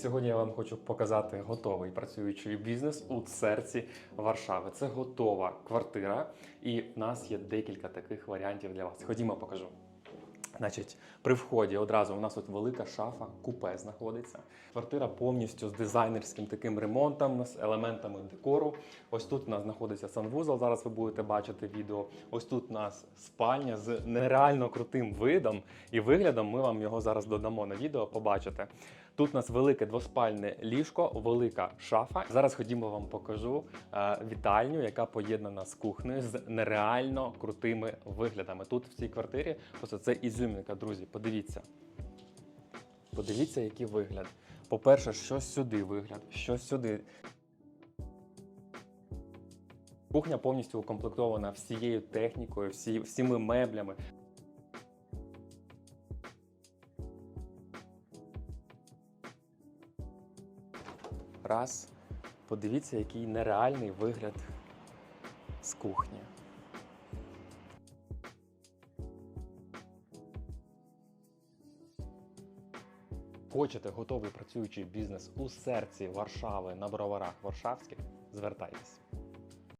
Сьогодні я вам хочу показати готовий працюючий бізнес у серці Варшави. Це готова квартира, і в нас є декілька таких варіантів для вас. Ходімо, покажу. Значить, при вході одразу у нас тут велика шафа, купе знаходиться. Квартира повністю з дизайнерським таким ремонтом, з елементами декору. Ось тут у нас знаходиться санвузол. Зараз ви будете бачити відео. Ось тут у нас спальня з нереально крутим видом і виглядом. Ми вам його зараз додамо на відео. Побачите. Тут у нас велике двоспальне ліжко, велика шафа. Зараз ходімо вам покажу е, вітальню, яка поєднана з кухнею з нереально крутими виглядами. Тут в цій квартирі просто це ізюмінка, друзі. Подивіться. Подивіться, який вигляд. По-перше, щось сюди вигляд, щось сюди. Кухня повністю укомплектована всією технікою, всі, всіми меблями. Раз. Подивіться, який нереальний вигляд з кухні. Хочете готовий працюючий бізнес у серці Варшави на броварах Варшавських? Звертайтесь.